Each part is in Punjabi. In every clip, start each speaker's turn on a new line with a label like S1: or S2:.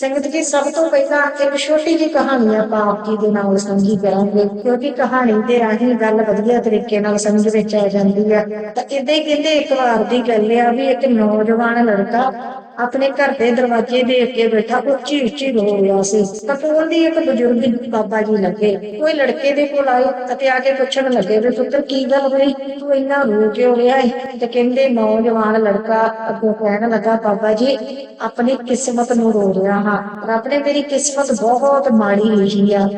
S1: ਸੰਗਤ ਜੀ ਸਭ ਤੋਂ ਪਹਿਲਾਂ ਇੱਕ ਛੋਟੀ ਜਿਹੀ ਕਹਾਣੀ ਆਪਾਂ ਆਪ ਜੀ ਦੇ ਨਾਲ ਸਾਂਝੀ ਕਰਾਂਗੇ, ਕਿਉਂਕਿ ਕਹਾਣੀ ਦੇ ਰਾਹੀਂ ਗੱਲ ਵਧੀਆ ਤਰੀਕੇ ਨਾਲ ਸਮਝ ਵਿੱਚ ਆ ਜਾਂਦੀ ਆ। ਤਾਂ ਇਦਾਂ ਹੀ ਕਹਿੰਦੇ ਇੱਕ ਵਾਰ ਦੀ ਗੱਲ ਆ ਵੀ ਇੱਕ ਨੌਜਵਾਨ ਲੜਕਾ ਆਪਣੇ ਘਰ ਦੇ ਦਰਵਾਜ਼ੇ ਦੇ ਅੱਗੇ ਬੈਠਾ ਉੱਚੀ ਉੱਚੀ ਰੋ ਰਿਹਾ ਸੀ। ਤਾਂ ਦੀ ਇੱਕ ਬਜ਼ੁਰਗ ਬਾਬਾ ਜੀ ਲੱਗੇ। ਕੋਈ ਲੜਕੇ ਦੇ ਕੋਲ ਆਏ ਅਤੇ ਆ ਕੇ ਪੁੱਛਣ ਲੱਗੇ ਵੀ, ਪੁੱਤਰ, ਕੀ ਗੱਲ ਹੋਈ? ਤੂੰ ਇੰਨਾ ਰੋ ਕਿਉਂ ਰਿਹਾ ਹੈ ਤੇ ਕਹਿੰਦੇ, ਨੌਜਵਾਨ ਲੜਕਾ ਅੱਗੇ ਕਹਿਣ ਲੱਗਾ, ਬਾਬਾ ਜੀ, ਆਪਣੀ ਕਿਸਮਤ ਨੂੰ ਰੋ ਰਿਹਾ ਹਾਂ। ਰੱਬ ਨੇ ਮੇਰੀ ਕਿਸਮਤ ਬਹੁਤ ਮਾੜੀ ਲਿਖੀ ਆ।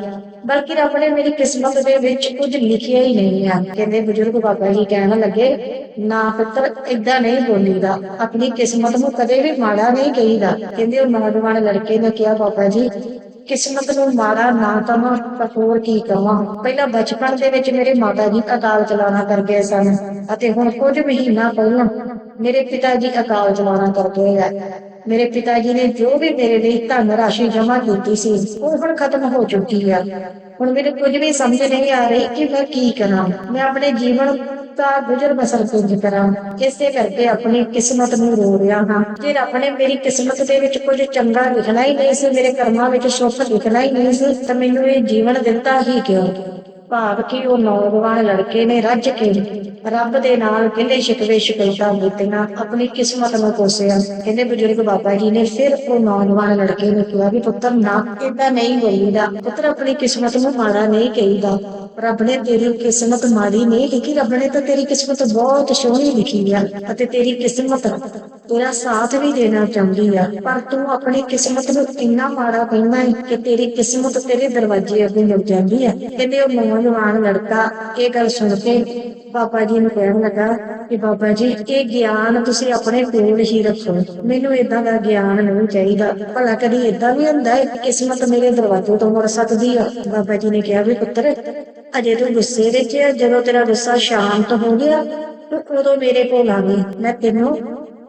S1: ਬਲਕਿ ਰੱਬ ਨੇ ਮੇਰੀ ਕਿਸਮਤ ਦੇ ਵਿੱਚ ਕੁਝ ਲਿਖਿਆ ਹੀ ਨਹੀਂ ਆ। ਕਹਿੰਦੇ ਬਜ਼ੁਰਗ ਬਾਬਾ ਜੀ ਕਹਿਣ ਲੱਗੇ, ਨਾ ਪੁੱਤਰ, ਏਦਾਂ ਨਹੀਂ ਬੋਲੀਦਾ। ਆਪਣੀ ਕਿਸਮਤ ਨੂੰ ਕਦੇ ਵੀ ਮਾੜਾ ਨਹੀਂ ਕਹੀਦਾ। ਕਹਿੰਦੇ ਉਹ ਨੌਜਵਾਨ ਲੜਕੇ ਨੇ ਕਿਹਾ, ਬਾਬਾ ਜੀ ਕਿਸਮਤ ਨੂੰ ਮਾੜਾ ਨਾ ਕਹਾਂ ਤਾਂ ਹੋਰ ਕੀ ਕਹਾਂ ਪਹਿਲਾਂ ਬਚਪਨ ਦੇ ਵਿੱਚ ਮੇਰੇ ਮਾਤਾ ਜੀ ਅਕਾਲ ਚਲਾਣਾ ਕਰ ਗਏ ਸਨ ਅਤੇ ਹੁਣ ਕੁਝ ਮਹੀਨਾ ਪਹਿਲਾਂ ਮੇਰੇ ਪਿਤਾ ਜੀ ਅਕਾਲ ਚਲਾਣਾ ਕਰ ਗਏ ਆ। ਮੇਰੇ ਪਿਤਾ ਜੀ ਨੇ ਜੋ ਵੀ ਮੇਰੇ ਲਈ ਧਨ ਰਾਸ਼ੀ ਜਮ੍ਹਾਂ ਕੀਤੀ ਸੀ, ਉਹ ਹੁਣ ਖਤਮ ਹੋ ਚੁੱਕੀ ਆ। ਹੁਣ ਮੈਨੂੰ ਕੁਝ ਵੀ ਸਮਝ ਨਹੀਂ ਆ ਰਹੀ ਕਿ ਮੈਂ ਕੀ ਕਰਾਂ। ਮੈਂ ਆਪਣੇ ਜੀਵਨ ਦਾ ਗੁਜ਼ਰ ਬਸਰ ਕਿੰਜ ਕਰਾਂ। ਇਸੇ ਕਰਕੇ ਆਪਣੀ ਕਿਸਮਤ ਨੂੰ ਰੋ ਰਿਹਾ ਹਾਂ। ਜੇ ਰੱਬ ਨੇ ਮੇਰੀ ਕਿਸਮਤ ਦੇ ਵਿੱਚ ਕੁਝ ਚੰਗਾ ਲਿਖਣਾ ਹੀ ਨਹੀਂ ਸੀ, ਮੇਰੇ ਕਰਮਾਂ ਵਿੱਚ ਸੁੱਖ ਲਿਖਣਾ ਹੀ ਨਹੀਂ ਸੀ ਤਾਂ ਮੈਨੂੰ ਇਹ ਜੀਵਨ ਦਿੱਤਾ ਹੀ ਕਿਉਂ? ਭਾਵ ਕਿ ਉਹ ਨੌਜਵਾਨ ਲੜਕੇ ਨੇ ਰੱਜ ਕੇ ਰੱਬ ਦੇ ਨਾਲ ਕਹਿੰਦੇ ਸ਼ਿਕਵੇ ਸ਼ਿਕਾਇਤਾਂ ਕੀਤੀਆਂ ਆਪਣੀ ਕਿਸਮਤ ਨੂੰ ਕੋਸਿਆ ਕਹਿੰਦੇ ਬਜ਼ੁਰਗ ਬਾਬਾ ਜੀ ਨੇ ਫਿਰ ਉਹ ਨੌਜਵਾਨ ਲੜਕੇ ਨੂੰ ਕਿਹਾ ਵੀ ਪੁੱਤਰ ਨਾ, ਏਦਾਂ ਨਹੀਂ ਬੋਲੀਦਾ। ਪੁੱਤਰ ਆਪਣੀ ਕਿਸਮਤ ਨੂੰ ਮਾੜਾ ਨਹੀਂ ਕਹੀਦਾ। ਰੱਬ ਨੇ ਤੇਰੀ ਕਿਸਮਤ ਮਾੜੀ ਨਹੀਂ ਲਿਖੀ, ਰੱਬ ਨੇ ਤਾਂ ਤੇਰੀ ਕਿਸਮਤ ਬਹੁਤ ਸੋਹਣੀ ਲਿਖੀ ਆ ਅਤੇ ਤੇਰੀ ਕਿਸਮਤ ਤੇਰਾ ਸਾਥ ਵੀ ਦੇਣਾ ਚਾਹੁੰਦੀ ਆ, ਪਰ ਤੂੰ ਆਪਣੀ ਕਿਸਮਤ ਨੂੰ ਇੰਨਾ ਮਾੜਾ ਕਹਿੰਦਾ ਹੈ ਕਿ ਤੇਰੀ ਕਿਸਮਤ ਤੇਰੇ ਦਰਵਾਜ਼ੇ ਅੱਗੇ ਮਿਲ ਜਾਂਦੀ ਹੈ ਕਹਿੰਦੇ ਉਹ ਨੌਜਵਾਨ ਲੜਕਾ ਇਹ ਗੱਲ ਸੁਣ ਕੇ ਬਾਬਾ ਜੀ ਨੂੰ ਕਹਿਣ ਲੱਗਾ ਕਿ ਬਾਬਾ ਜੀ, ਇਹ ਗਿਆਨ ਤੁਸੀਂ ਆਪਣੇ ਕੋਲ ਹੀ ਰੱਖੋ, ਮੈਨੂੰ ਇਦਾਂ ਦਾ ਗਿਆਨ ਨਹੀਂ ਚਾਹੀਦਾ, ਭਲਾ ਕਦੀ ਇਦਾਂ ਵੀ ਹੁੰਦਾ ਹੈ ਕਿਸਮਤ ਮੇਰੇ ਦਰਵਾਜ਼ੇ ਤੋਂ ਮੁੜ ਸਕਦੀ ਆ। ਬਾਬਾ ਜੀ ਨੇ ਕਿਹਾ ਵੀ ਪੁੱਤਰ ਅਜੇ ਤੂੰ ਗੁੱਸੇ ਵਿੱਚ ਹੈ, ਜਦੋਂ ਤੇਰਾ ਗੁੱਸਾ ਸ਼ਾਂਤ ਹੋ ਗਿਆ, ਤੂੰ ਉਦੋਂ ਮੇਰੇ ਕੋਲ ਆ ਗਈ। ਮੈਂ ਤੈਨੂੰ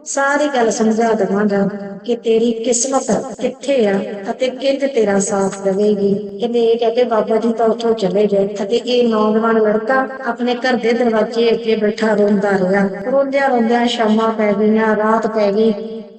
S1: ਸਾਰੀ ਗੱਲ ਸਮਝਾ ਦਵਾਂਗਾ ਕਿ ਤੇਰੀ ਕਿਸਮਤ ਕਿੱਥੇ ਆ ਅਤੇ ਕਿੰਜ ਤੇਰਾ ਸਾਥ ਦੇਵੇਗੀ। ਕਹਿੰਦੇ ਇਹ ਕਹਿ ਕੇ ਬਾਬਾ ਜੀ ਤਾਂ ਉੱਥੋਂ ਚਲੇ ਗਏ ਅਤੇ ਇਹ ਨੌਜਵਾਨ ਲੜਕਾ ਆਪਣੇ ਘਰ ਦੇ ਦਰਵਾਜ਼ੇ ਅੱਗੇ ਬੈਠਾ ਰੋਂਦਾ ਰਿਹਾ। ਰੋਂਦਿਆਂ ਰੋਂਦਿਆਂ ਸ਼ਾਮਾਂ ਪੈ ਗਈਆਂ, ਰਾਤ ਪੈ ਗਈ।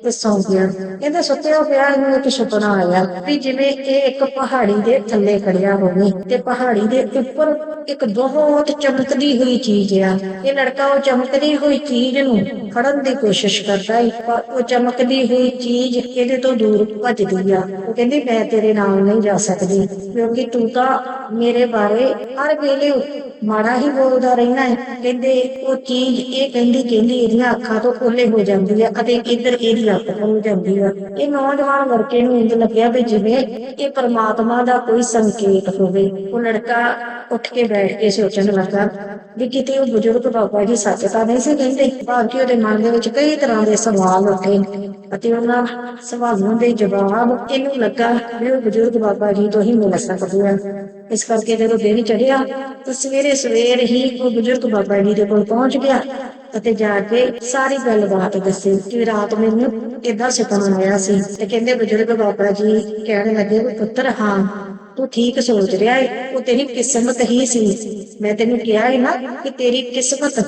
S1: ਤੇ ਸੌਂ ਗਿਆ ਇਹਦੇ ਸੁੱਤਿਆ ਪਿਆ ਇਹਨੂੰ ਇੱਕ ਸੁਪਨਾ ਆਇਆ ਵੀ ਜਿਵੇਂ ਇਹ ਇੱਕ ਪਹਾੜੀ ਦੇ ਥੱਲੇ ਖੜਿਆ ਹੋਵੇ ਤੇ ਪਹਾੜੀ ਦੇ ਉੱਪਰ ਇੱਕ ਬਹੁਤ ਚਮਕਦੀ ਹੋਈ ਚੀਜ਼ ਆ। ਇਹ ਲੜਕਾ ਉਹ ਚਮਕਦੀ ਹੋਈ ਚੀਜ਼ ਨੂੰ ਫੜਨ ਦੀ ਕੋਸ਼ਿਸ਼ ਕਰਦਾ ਹੈ ਪਰ ਉਹ ਚਮਕਦੀ ਹੋਈ ਚੀਜ਼ ਇਹਦੇ ਤੋਂ ਦੂਰ ਭੱਜਦੀ ਆ। ਉਹ ਕਹਿੰਦੀ, ਮੈਂ ਤੇਰੇ ਨਾਲ ਨਹੀਂ ਜਾ ਸਕਦੀ, ਕਿਉਂਕਿ ਤੂੰ ਤਾਂ ਮੇਰੇ ਬਾਰੇ ਹਰ ਵੇਲੇ ਮਾੜਾ ਹੀ ਬੋਲਦਾ ਰਹਿਣਾ ਹੈ ਕਹਿੰਦੇ, ਉਹ ਚੀਜ਼ ਇਹ ਕਹਿੰਦੀ ਕਹਿੰਦੀ ਇਹਦੀਆਂ ਅੱਖਾਂ ਤੋਂ ਓਲੇ ਹੋ ਜਾਂਦੀ ਆ ਅਤੇ ਇੱਧਰ ਇਹਦੀਆਂ ਅੱਖ ਖੁੱਲ ਜਾਂਦੀ ਆ। ਇਹ ਨੌਜਵਾਨ ਲੜਕੇ ਨੂੰ ਇੰਜ ਲੱਗਿਆ ਵੀ ਜਿਵੇਂ ਇਹ ਪਰਮਾਤਮਾ ਦਾ ਕੋਈ ਸੰਕੇਤ ਹੋਵੇ, ਉਹ ਲੜਕਾ ਉੱਠ ਕੇ ਬੈਠ ਕੇ ਸੋਚਣ ਲੱਗਾ ਵੀ ਕਿਤੇ ਉਹ ਬਜ਼ੁਰਗ ਬਾਬਾ ਜੀ ਸੱਚ ਤਾਂ ਨਹੀਂ ਸੀ ਕਹਿੰਦੇ, ਬਾਕੀ ਉਹਦੇ ਮਨ ਦੇ ਵਿੱਚ ਕਈ ਤਰ੍ਹਾਂ ਦੇ ਸਵਾਲ ਉੱਠੇ ਅਤੇ ਉਹਨਾਂ ਸਵਾਲਾਂ ਦੇ ਜਵਾਬ ਇਹਨੂੰ ਲੱਗਾ ਵੀ ਉਹ ਬਜ਼ੁਰਗ ਬਾਬਾ ਜੀ ਤੋਂ ਹੀ ਮਿਲ ਸਕਦੇ ਆ। ਇਸ ਕਰਕੇ ਜਦੋਂ ਦਿਨ ਚੜਿਆ ਤਾਂ ਸਵੇਰੇ ਸਵੇਰ ਹੀ ਉਹ ਬਜ਼ੁਰਗ ਬਾਬਾ ਜੀ ਦੇ ਕੋਲ ਪਹੁੰਚ ਗਿਆ ਅਤੇ ਜਾ ਕੇ ਸਾਰੀ ਗੱਲਬਾਤ ਦੱਸੀ ਕਿ ਰਾਤ ਮੈਨੂੰ ਏਦਾਂ ਸੁਪਨਾ ਆਇਆ ਸੀ। ਤੇ ਕਹਿੰਦੇ ਬਜ਼ੁਰਗ ਬਾਬਾ ਜੀ ਕਹਿਣ ਲੱਗੇ ਪੁੱਤਰ ਹਾਂ ਤੂੰ ਠੀਕ ਸੋਚ ਰਿਹਾ ਏ ਉਹ ਤੇਰੀ ਕਿਸਮਤ ਹੀ ਸੀ। ਮੈਂ ਤੈਨੂੰ ਕਿਹਾ ਹੈ ਨਾ ਕਿ ਤੇਰੀ ਕਿਸਮਤ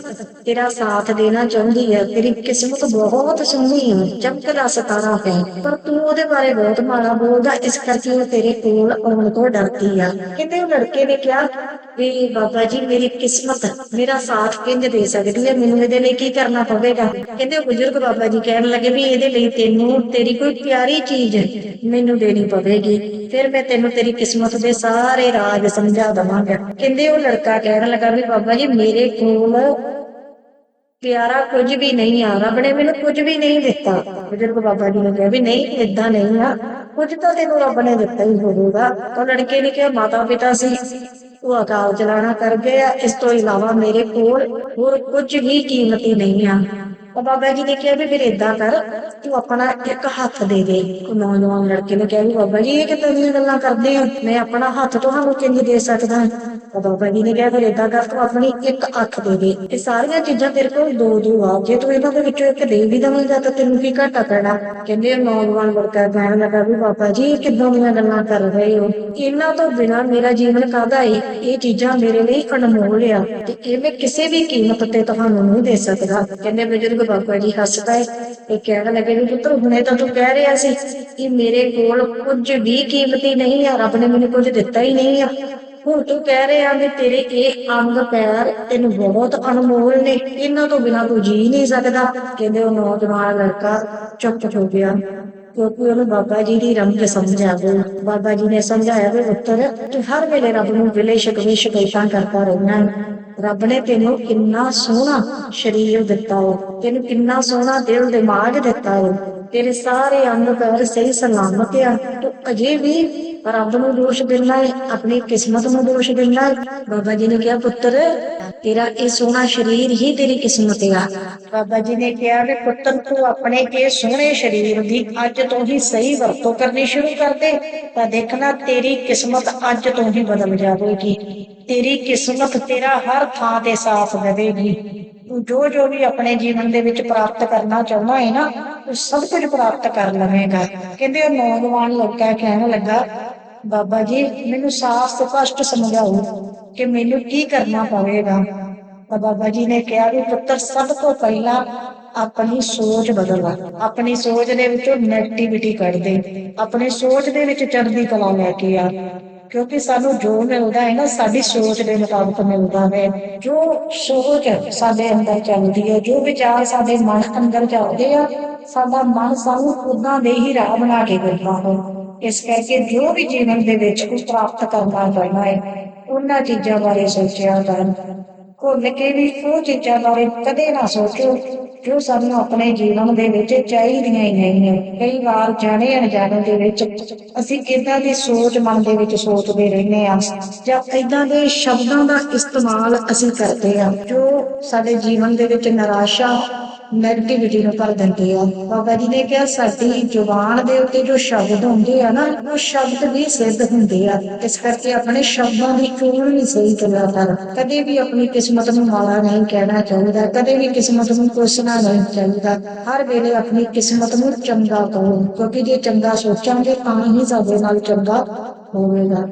S1: ਤੇਰਾ ਸਾਥ ਦੇਣਾ ਚਾਹੁੰਦੀ ਹੈ ਤੇਰੀ ਕਿਸਮਤ ਬਹੁਤ ਸੋਹਣੀ ਹੈ ਚਮਕਦਾ ਸਿਤਾਰਾ ਹੈ ਪਰ ਤੂੰ ਉਹਦੇ ਬਾਰੇ ਬਹੁਤ ਮਾੜਾ ਬੋਲਦਾ, ਇਸ ਕਰਕੇ ਉਹ ਤੇਰੇ ਕੋਲ ਆਉਣ ਤੋਂ ਡਰਦੀ ਆ। ਕਹਿੰਦੇ ਉਹ ਲੜਕੇ ਨੇ ਕਿਹਾ ਵੀ ਬਾਬਾ ਜੀ, ਮੇਰੀ ਕਿਸਮਤ ਮੇਰਾ ਸਾਥ ਕਿੰਜ ਦੇ ਸਕਦੀ ਹੈ ਮੈਨੂੰ ਇਹਦੇ ਲਈ ਕੀ ਕਰਨਾ ਪਵੇਗਾ? ਕਹਿੰਦੇ ਉਹ ਬਜ਼ੁਰਗ ਬਾਬਾ ਜੀ ਕਹਿਣ ਲੱਗੇ ਵੀ ਇਹਦੇ ਲਈ ਤੈਨੂੰ ਤੇਰੀ ਕੋਈ ਪਿਆਰੀ ਚੀਜ਼ ਮੈਨੂੰ ਦੇਣੀ ਪਵੇਗੀ। ਫਿਰ ਮੈਂ ਤੈਨੂੰ ਤੇਰੀ ਕਿਸਮਤ ਦੇ ਸਾਰੇ ਰਾਜ ਸਮਝਾ ਦਵਾਂਗਾ। ਕਹਿੰਦੇ ਉਹ ਲੜਕਾ ਕਹਿਣ ਲੱਗਾ ਵੀ ਬਾਬਾ ਜੀ ਮੇਰੇ ਕੋਲ ਪਿਆਰਾ ਕੁਝ ਵੀ ਨਹੀਂ ਆ। ਰੱਬ ਨੇ ਮੈਨੂੰ ਕੁਝ ਵੀ ਨਹੀਂ ਦਿੱਤਾ। ਬਜ਼ੁਰਗ ਬਾਬਾ ਜੀ ਨੇ ਕਿਹਾ ਵੀ ਨਹੀਂ ਇਦਾਂ ਨਹੀਂ ਆ। ਕੁਝ ਤਾਂ ਤੈਨੂੰ ਰੱਬ ਨੇ ਦਿੱਤਾ ਹੀ ਹੋਵੇਗਾ। ਤਾਂ ਲੜਕੇ ਨੇ ਕਿਹਾ ਮਾਤਾ ਪਿਤਾ ਸੀ ਉਹ ਅਕਾਲ ਚਲਾਣਾ ਕਰ ਗਏ ਇਸ ਤੋਂ ਇਲਾਵਾ ਮੇਰੇ ਕੋਲ ਹੋਰ ਕੁਝ ਵੀ ਕੀਮਤੀ ਨਹੀਂ ਆ। ਤਾਂ ਬਾਬਾ ਜੀ ਨੇ ਕਿਹਾ ਵੀ ਫਿਰ ਏਦਾਂ ਕਰ, ਤੂੰ ਆਪਣਾ ਇੱਕ ਹੱਥ ਦੇ ਦੇ। ਉਹ ਨੌਜਵਾਨ ਲੜਕੇ ਨੇ ਕਿਹਾ ਵੀ ਬਾਬਾ ਜੀ ਇਹ ਕਿੱਦਾਂ ਦੀਆਂ ਗੱਲਾਂ ਕਰਦੇ ਹੋ ਮੈਂ ਆਪਣਾ ਹੱਥ ਤੁਹਾਨੂੰ ਕਿੰਜ ਦੇ ਸਕਦਾ? ਤਾਂ ਬਾਬਾ ਜੀ ਨੇ ਕਿਹਾ ਫਿਰ ਏਦਾਂ ਕਰ, ਤੂੰ ਆਪਣੀ ਇੱਕ ਅੱਖ ਦੇ ਦੇ। ਇਹ ਸਾਰੀਆਂ ਚੀਜ਼ਾਂ ਤੇਰੇ ਕੋਲ ਦੋ ਦੋ ਆ। ਜੇ ਤੂੰ ਇਹਨਾਂ ਦੇ ਵਿੱਚੋਂ ਇੱਕ ਦੇ ਵੀ ਦਵੇਂਗਾ ਤਾਂ ਤੈਨੂੰ ਕੀ ਘਾਟਾ ਪੈਣਾ? ਕਹਿੰਦੇ ਨੌਜਵਾਨ ਲੜਕਾ ਕਹਿਣ ਲੱਗਾ ਵੀ ਬਾਬਾ ਜੀ, ਇਹ ਕਿੱਦਾਂ ਦੀਆਂ ਗੱਲਾਂ ਕਰ ਰਹੇ ਹੋ? ਇਹਨਾਂ ਤੋਂ ਬਿਨਾ ਮੇਰਾ ਜੀਵਨ ਕਾਹਦਾ ਏ? ਇਹ ਚੀਜ਼ਾਂ ਮੇਰੇ ਲਈ ਅਨਮੋਲ ਆ ਤੇ ਇਹ ਮੈਂ ਕਿਸੇ ਵੀ ਕੀਮਤ ਤੇ ਤੁਹਾਨੂੰ ਨਹੀਂ ਦੇ ਸਕਦਾ। ਕਹਿੰਦੇ ਬਜ਼ੁਰਗ ਬਾਬਾ ਜੀ ਹੱਸ ਪਏ ਤੇ ਕਹਿਣ ਲੱਗੇ ਵੀ ਪੁੱਤਰ ਹੁਣੇ ਤਾਂ ਤੂੰ ਕਹਿ ਰਿਹਾ ਸੀ ਕਿ ਮੇਰੇ ਕੋਲ ਕੁਝ ਵੀ ਕੀਮਤੀ ਨਹੀਂ ਆ, ਰੱਬ ਨੇ ਮੈਨੂੰ ਕੁਝ ਦਿੱਤਾ ਹੀ ਨਹੀਂ ਆ। ਹੁਣ ਤੂੰ ਕਹਿ ਰਿਹਾ ਵੀ ਤੇਰੇ ਇਹ ਅੰਗ ਪੈਰ ਤੈਨੂੰ ਬਹੁਤ ਅਨਮੋਲ ਨੇ, ਇਹਨਾਂ ਤੋਂ ਬਿਨਾਂ ਤੂੰ ਜੀ ਨਹੀਂ ਸਕਦਾ। ਕਹਿੰਦੇ ਉਹ ਨੌਜਵਾਨ ਲੜਕਾ ਚੁੱਪ ਹੋ ਗਿਆ, ਕਿਉਂਕਿ ਉਹਨੂੰ ਬਾਬਾ ਜੀ ਦੀ ਰਮਜ ਸਮਝ ਆ ਗਈ। ਬਾਬਾ ਜੀ ਨੇ ਸਮਝਾਇਆ ਵੀ ਪੁੱਤਰ, ਤੂੰ ਹਰ ਵੇਲੇ ਰੱਬ ਨੂੰ ਵਿਲੇ ਸ਼ਿਕਵੇ ਸ਼ਿਕਾਇਤਾਂ ਕਰਦਾ ਰਹਿਣਾ ਰੱਬ ਨੇ ਤੈਨੂੰ ਕਿੰਨਾ ਸੋਹਣਾ ਸਰੀਰ ਦਿੱਤਾ ਹੈ ਤੈਨੂੰ ਕਿੰਨਾ ਸੋਹਣਾ ਦਿਲ ਦਿਮਾਗ ਦਿੱਤਾ ਹੈ ਤੇਰੇ ਸਾਰੇ ਅੰਗ ਪੈਰ ਸਹੀ ਸਲਾਮਤ ਆ, ਤੂੰ ਅਜੇ ਵੀ ਰੱਬ ਨੂੰ ਦੋਸ਼ ਦਿੰਦਾ ਹੈ ਆਪਣੀ ਕਿਸਮਤ ਨੂੰ ਦੋਸ਼ ਦਿੰਦਾ ਹੈ ਬਾਬਾ ਜੀ ਨੇ ਕਿਹਾ, ਪੁੱਤਰ ਤੇਰਾ ਇਹ ਸੋਹਣਾ ਸਰੀਰ ਹੀ ਤੇਰੀ ਕਿਸਮਤ ਆ। ਬਾਬਾ ਜੀ ਨੇ ਕਿਹਾ ਵੀ ਪੁੱਤਰ, ਤੂੰ ਆਪਣੇ ਇਹ ਸੋਹਣੇ ਸਰੀਰ ਦੀ ਅੱਜ ਤੋਂ ਹੀ ਸਹੀ ਵਰਤੋਂ ਕਰਨੀ ਸ਼ੁਰੂ ਕਰ ਦੇ, ਤਾਂ ਦੇਖਣਾ ਤੇਰੀ ਕਿਸਮਤ ਅੱਜ ਤੋਂ ਹੀ ਬਦਲ ਜਾਵੇਗੀ। ਤੇਰੀ ਕਿਸਮਤ ਤੇਰਾ ਹਰ ਥਾਂ ਤੇ ਸਾਥ ਦੇਵੇਗੀ। ਤੂੰ ਜੋ ਜੋ ਵੀ ਆਪਣੇ ਜੀਵਨ ਦੇ ਵਿੱਚ ਪ੍ਰਾਪਤ ਕਰਨਾ ਚਾਹੁੰਦਾ ਹੈ ਨਾ, ਉਹ ਸਭ ਕੁਝ ਪ੍ਰਾਪਤ ਕਰ ਲਵੇਂਗਾ। ਕਹਿੰਦੇ ਉਹ ਨੌਜਵਾਨ ਲੋਕਾਂ ਕਹਿਣ ਲੱਗਾ ਬਾਬਾ ਜੀ, ਮੈਨੂੰ ਸਾਫ਼ ਸਪਸ਼ਟ ਸਮਝਾਓ ਕਿ ਮੈਨੂੰ ਕੀ ਕਰਨਾ ਪਵੇਗਾ। ਤਾਂ ਬਾਬਾ ਜੀ ਨੇ ਕਿਹਾ ਵੀ ਪੁੱਤਰ, ਸਭ ਤੋਂ ਪਹਿਲਾਂ ਆਪਣੀ ਸੋਚ ਬਦਲ। ਆਪਣੀ ਸੋਚ ਦੇ ਵਿੱਚੋਂ ਨੈਗੇਟਿਵਿਟੀ ਕੱਢ ਦੇ। ਆਪਣੀ ਸੋਚ ਦੇ ਵਿੱਚ ਚੜ੍ਹਦੀ ਕਲਾ ਲੈ ਕੇ ਆ। ਕਿਉਂਕਿ ਸਾਨੂੰ ਜੋ ਮਿਲਦਾ ਹੈ ਨਾ, ਸਾਡੀ ਸੋਚ ਦੇ ਮੁਤਾਬਕ ਮਿਲਦਾ ਹੈ। ਜੋ ਸੋਚ ਸਾਡੇ ਅੰਦਰ ਚੱਲਦੀ ਹੈ, ਜੋ ਵਿਚਾਰ ਸਾਡੇ ਮਨ ਅੰਦਰ ਚੱਲਦੇ ਆ, ਸਾਡਾ ਮਨ ਸਾਨੂੰ ਉਦਾਂ ਦੇ ਹੀ ਰਾਹ ਬਣਾ ਕੇ ਦਿੰਦਾ ਹੈ। ਇਸ ਕਰਕੇ ਜੋ ਵੀ ਜੀਵਨ ਦੇ ਵਿੱਚ ਕੁਝ ਪ੍ਰਾਪਤ ਕਰਨਾ ਚਾਹੁੰਦਾ ਹੈ, ਉਹਨਾਂ ਚੀਜ਼ਾਂ ਬਾਰੇ ਸੋਚਿਆ ਕਰਨ ਭੁੱਲ ਕੇ ਵੀ ਉਹ ਚੀਜ਼ਾਂ ਬਾਰੇ ਕਦੇ ਨਾ ਸੋਚੋ ਜੋ ਸਾਨੂੰ ਆਪਣੇ ਜੀਵਨ ਦੇ ਵਿੱਚ ਚਾਹੀਦੀਆਂ ਹੀ ਨਹੀਂ ਹੈ ਕਈ ਵਾਰ ਜਾਣੇ ਅਣਜਾਣੇ ਦੇ ਵਿੱਚ ਅਸੀਂ ਇਦਾਂ ਦੀ ਸੋਚ ਮਨ ਦੇ ਵਿੱਚ ਸੋਚਦੇ ਰਹਿੰਦੇ ਆ ਜਾਂ ਇਦਾਂ ਦੇ ਸ਼ਬਦਾਂ ਦਾ ਇਸਤੇਮਾਲ ਅਸੀਂ ਕਰਦੇ ਆ ਜੋ ਸਾਡੇ ਜੀਵਨ ਦੇ ਵਿੱਚ ਨਿਰਾਸ਼ਾ ਨੈਗੇਟਿਵਿਟੀ ਨੂੰ ਭਰ ਦਿੰਦੇ ਆ। ਬਾਬਾ ਜੀ ਨੇ ਕਿਹਾ, ਸਾਡੀ ਜ਼ੁਬਾਨ ਦੇ ਉੱਤੇ ਜੋ ਸ਼ਬਦ ਹੁੰਦੇ ਆ ਨਾ, ਉਹ ਸ਼ਬਦ ਵੀ ਸਿੱਧ ਹੁੰਦੇ ਆ। ਇਸ ਕਰਕੇ ਆਪਣੇ ਸ਼ਬਦਾਂ ਦੀ ਚੋਣ ਵੀ ਸਹੀ ਕਰਿਆ ਕਰ ਕਦੇ ਵੀ ਆਪਣੀ ਕਿਸਮਤ ਨੂੰ ਮਾੜਾ ਨਹੀਂ ਕਹਿਣਾ ਚਾਹੀਦਾ, ਕਦੇ ਵੀ ਕਿਸਮਤ ਨੂੰ ਕੋਸਣਾ ਨਹੀਂ ਚਾਹੀਦਾ। ਹਰ ਵੇਲੇ ਆਪਣੀ ਕਿਸਮਤ ਨੂੰ ਚੰਗਾ ਕਹੋ, ਕਿਉਂਕਿ ਜੇ ਚੰਗਾ ਸੋਚਾਂਗੇ, ਤਾਂ ਹੀ ਸਾਡੇ ਨਾਲ ਚੰਗਾ ਹੋਵੇਗਾ।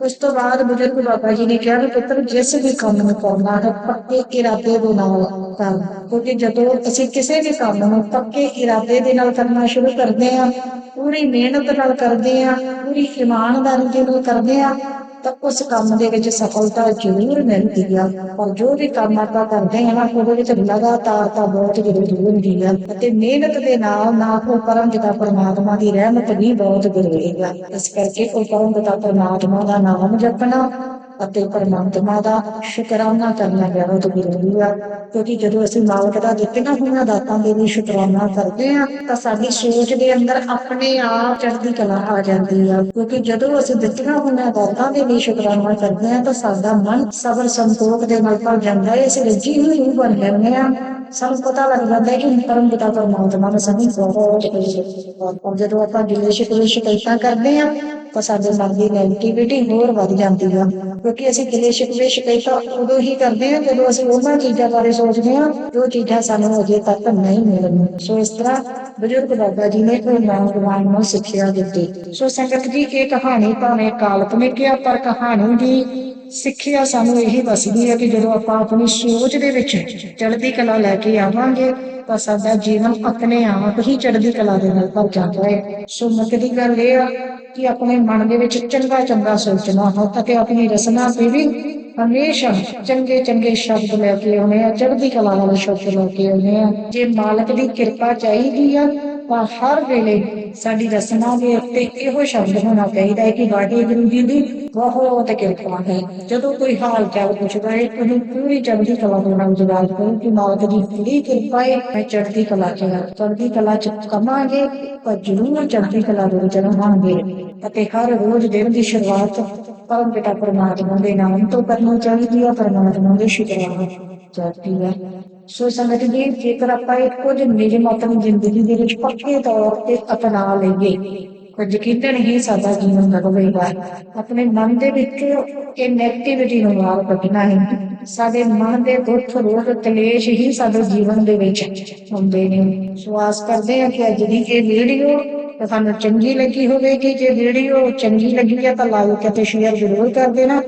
S1: ਉਸ ਤੋਂ ਬਾਅਦ ਬਜ਼ੁਰਗ ਬਾਬਾ ਜੀ ਨੇ ਕਿਹਾ ਵੀ ਪੁੱਤਰ, ਜਿਸ ਵੀ ਕੰਮ ਨੂੰ ਕਰਨਾ ਹੈ, ਪੱਕੇ ਇਰਾਦੇ ਦੇ ਨਾਲ ਕਰ। ਕਿਉਂਕਿ ਜਦੋਂ ਅਸੀਂ ਕਿਸੇ ਵੀ ਕੰਮ ਨੂੰ ਪੱਕੇ ਇਰਾਦੇ ਦੇ ਨਾਲ ਕਰਨਾ ਸ਼ੁਰੂ ਕਰਦੇ ਹਾਂ, ਪੂਰੀ ਮਿਹਨਤ ਨਾਲ ਕਰਦੇ ਹਾਂ, ਪੂਰੀ ਇਮਾਨਦਾਰੀ ਦੇ ਨਾਲ ਕਰਦੇ ਹਾਂ ਤਾਂ ਉਸ ਕੰਮ ਦੇ ਵਿੱਚ ਸਫਲਤਾ ਜ਼ਰੂਰ ਮਿਲਦੀ ਆ। ਪਰ ਜੋ ਵੀ ਕੰਮ ਆਪਾਂ ਕਰਦੇ ਹਾਂ ਨਾ, ਉਹਦੇ ਵਿੱਚ ਲਗਾਤਾਰਤਾ ਬਹੁਤ ਜ਼ਰੂਰੀ ਹੁੰਦੀ ਆ। ਅਤੇ ਮਿਹਨਤ ਦੇ ਨਾਲ ਨਾਲ ਉਹ ਪਰਮਪਿਤਾ ਪਰਮਾਤਮਾ ਦੀ ਰਹਿਮਤ ਵੀ ਬਹੁਤ ਜ਼ਰੂਰੀ ਆ। ਇਸ ਕਰਕੇ ਉਹ ਪਰਮਪਿਤਾ ਪਰਮਾਤਮਾ ਦਾ ਨਾਮ ਜਪਣਾ ਅਤੇ ਪਰਮਾਤਮਾ ਦਾ ਸ਼ੁਕਰਾਨਾ ਕਰਨਾ ਬਹੁਤ ਜ਼ਰੂਰੀ ਆ ਕਿਉਂਕਿ ਜਦੋਂ ਅਸੀਂ ਮਾਲਕ ਦਾ ਦਿੱਤੀਆਂ ਹੋਈਆਂ ਦਾਤਾਂ ਦੇ ਵੀ ਸ਼ੁਕਰਾਨਾ ਕਰਦੇ ਆ ਤਾਂ ਸਾਡੀ ਸੋਚ ਦੇ ਅੰਦਰ ਆਪਣੇ ਆਪ ਚੜ੍ਹਦੀ ਕਲਾ ਆ ਜਾਂਦੀ ਆ। ਕਿਉਂਕਿ ਜਦੋਂ ਅਸੀਂ ਦਿੱਤੀਆਂ ਹੋਈਆਂ ਦਾਤਾਂ ਦੇ ਵੀ ਸ਼ੁਕਰਾਨਾ ਕਰਦੇ ਆ ਤਾਂ ਸਾਡਾ ਮਨ ਸਬਰ ਸੰਤੋਖ ਦੇ ਨਾਲ ਭਰ ਜਾਂਦਾ ਹੈ। ਅਸੀਂ ਰੱਜੀ ਹੋਈ ਬਣ ਜਾਂਦੇ ਆ ਸਾਨੂੰ ਪਤਾ ਲੱਗ ਜਾਂਦਾ ਹੈ ਕਿ ਪਰਮ ਪਿਤਾ ਪਰਮਾਤਮਾ ਨੇ ਸਾਨੂੰ ਬਹੁਤ ਕੁਝ ਔਰ ਜਦੋਂ ਆਪਾਂ ਗਿਲੇ ਸ਼ਿਕਵੇ ਸ਼ਿਕਾਇਤਾਂ ਕਰਦੇ ਆ ਤਾਂ ਸਾਡੇ ਮਨ ਦੀ ਨੈਗੇਟਿਵਿਟੀ ਹੋਰ ਵੱਧ ਜਾਂਦੀ ਆ। ਕਿਉਂਕਿ ਅਸੀਂ ਗਿਲੇ ਸ਼ਿਕਵੇ ਸ਼ਿਕਾਇਤਾਂ ਉਦੋਂ ਹੀ ਕਰਦੇ ਆ ਜਦੋਂ ਅਸੀਂ ਉਹਨਾਂ ਚੀਜ਼ਾਂ ਬਾਰੇ ਸੋਚਦੇ ਆ ਜੋ ਚੀਜ਼ਾਂ ਸਾਨੂੰ ਅਜੇ ਤੱਕ ਨਹੀਂ ਮਿਲੀਆਂ ਸੋ ਇਸ ਤਰ੍ਹਾਂ ਬਜ਼ੁਰਗ ਬਾਬਾ ਜੀ ਨੇ ਉਹ ਨੌਜਵਾਨ ਨੂੰ ਸਿੱਖਿਆ ਦਿੱਤੀ। ਸੋ ਸੰਗਤ ਜੀ, ਇਹ ਕਹਾਣੀ ਭਾਵੇਂ ਕਾਲਪਨਿਕ ਆ, ਪਰ ਕਹਾਣੀ ਦੀ ਸਿੱਖਿਆ ਸਾਨੂੰ ਇਹੀ ਦੱਸਦੀ ਹੈ ਕਿ ਜਦੋਂ ਆਪਾਂ ਆਪਣੀ ਸੋਚ ਦੇ ਵਿੱਚ ਚੜ੍ਹਦੀ ਕਲਾ ਲੈ ਕੇ ਆਵਾਂਗੇ, ਤਾਂ ਸਾਡਾ ਜੀਵਨ ਆਪਣੇ ਆਪ ਹੀ ਚੜ੍ਹਦੀ ਕਲਾ ਦੇ ਨਾਲ ਭਰ ਜਾਂਦਾ ਹੈ। ਸੋ ਮੁੱਖ ਦੀ ਗੱਲ ਇਹ ਆ ਕਿ ਆਪਣੇ ਮਨ ਦੇ ਵਿੱਚ ਚੰਗਾ ਚੰਗਾ ਸੋਚਣਾ ਹੋ ਅਤੇ ਆਪਣੀ ਰਸਨਾ ਤੇ ਵੀ ਹਮੇਸ਼ਾ ਚੰਗੇ ਚੰਗੇ ਸ਼ਬਦ ਲੈ ਕੇ ਆਉਣੇ ਆ, ਚੜ੍ਹਦੀ ਕਲਾ ਵਾਲੇ ਸ਼ਬਦ ਲੈ ਕੇ ਆਉਣੇ ਆ। ਜੇ ਮਾਲਕ ਦੀ ਕਿਰਪਾ ਚਾਹੀਦੀ ਆ ਤਾਂ ਹਰ ਵੇਲੇ ਸਾਡੀ ਰਸਨਾ ਦੇ ਉੱਤੇ ਇਹੋ ਸ਼ਬਦ ਹੋਣਾ ਚਾਹੀਦਾ ਹੈ ਕਿ ਵਾਹਿਗੁਰੂ ਜੀ ਦੀ ਬਹੁਤ ਕਿਰਪਾ ਹੈ। ਜਦੋਂ ਕੋਈ ਹਾਲ ਚਾਲ ਪੁੱਛਦਾ ਹੈ, ਉਹਨੂੰ ਪੂਰੀ ਚੜ੍ਹਦੀ ਕਲਾ ਦੇ ਨਾਲ ਜਵਾਬ ਕਰੋ ਕਿ ਮਾਲਕ ਦੀ ਪੂਰੀ ਕਿਰਪਾ ਹੈ, ਮੈਂ ਚੜ੍ਹਦੀ ਕਲਾ ਚ ਚੜ੍ਹਦੀ ਕਲਾ ਚ ਕਮਾਂਗੇ, ਪਰ ਜ਼ਰੂਰ ਚੜ੍ਹਦੀ ਕਲਾ ਦੇ ਵਿੱਚ ਰਹਾਂਗੇ ਅਤੇ ਹਰ ਰੋਜ਼ ਦਿਨ ਦੀ ਸ਼ੁਰੂਆਤ ਪਰਮ ਪਿਤਾ ਪਰਮਾਤਮਾ ਦੇ ਨਾਮ ਤੋਂ ਕਰਨੀ ਚਾਹੀਦੀ ਹੈ ਪਰਮਾਤਮਾ ਦੇ ਸ਼ੁਕਰਾਨਾ। ਚਾਹੀਦੀ ਹੈ ਸੋ ਸੰਗਤ ਜੀ, ਜੇਕਰ ਆਪਾਂ ਇਹ ਕੁਝ ਨਿਯਮ ਆਪਣੀ ਜ਼ਿੰਦਗੀ ਦੇ ਵਿੱਚ ਪੱਕੇ ਤੌਰ ਤੇ ਅਪਣਾ ਲਈਏ ਤਾਂ ਯਕੀਨਨ ਹੀ ਸਾਡਾ ਜੀਵਨ ਬਦਲੇਗਾ। ਆਪਣੇ ਮਨ ਦੇ ਵਿੱਚ ਇਹ ਨੈਗੇਟਿਵਿਟੀ ਨੂੰ ਬਾਹਰ ਕੱਢਣਾ ਹੈ। ਸਾਡੇ ਮਨ ਦੇ ਦੁੱਖ, ਰੋਗ, ਕਲੇਸ਼ ਹੀ ਸਾਡੇ ਜੀਵਨ ਦੇ ਵਿੱਚ ਹੁੰਦੇ ਨੇ। ਸੋ ਆਸ ਕਰਦੇ ਹਾਂ ਕਿ ਅੱਜ ਦੀ ਇਹ ਵੀਡੀਓ ਤੁਹਾਨੂੰ ਚੰਗੀ ਲੱਗੀ ਹੋਵੇਗੀ। ਜੇ ਵੀਡੀਓ ਚੰਗੀ ਲੱਗੀ ਹੈ ਤਾਂ ਲਾਈਕ ਅਤੇ ਸ਼ੇਅਰ ਜ਼ਰੂਰ ਕਰ ਦੇਣਾ।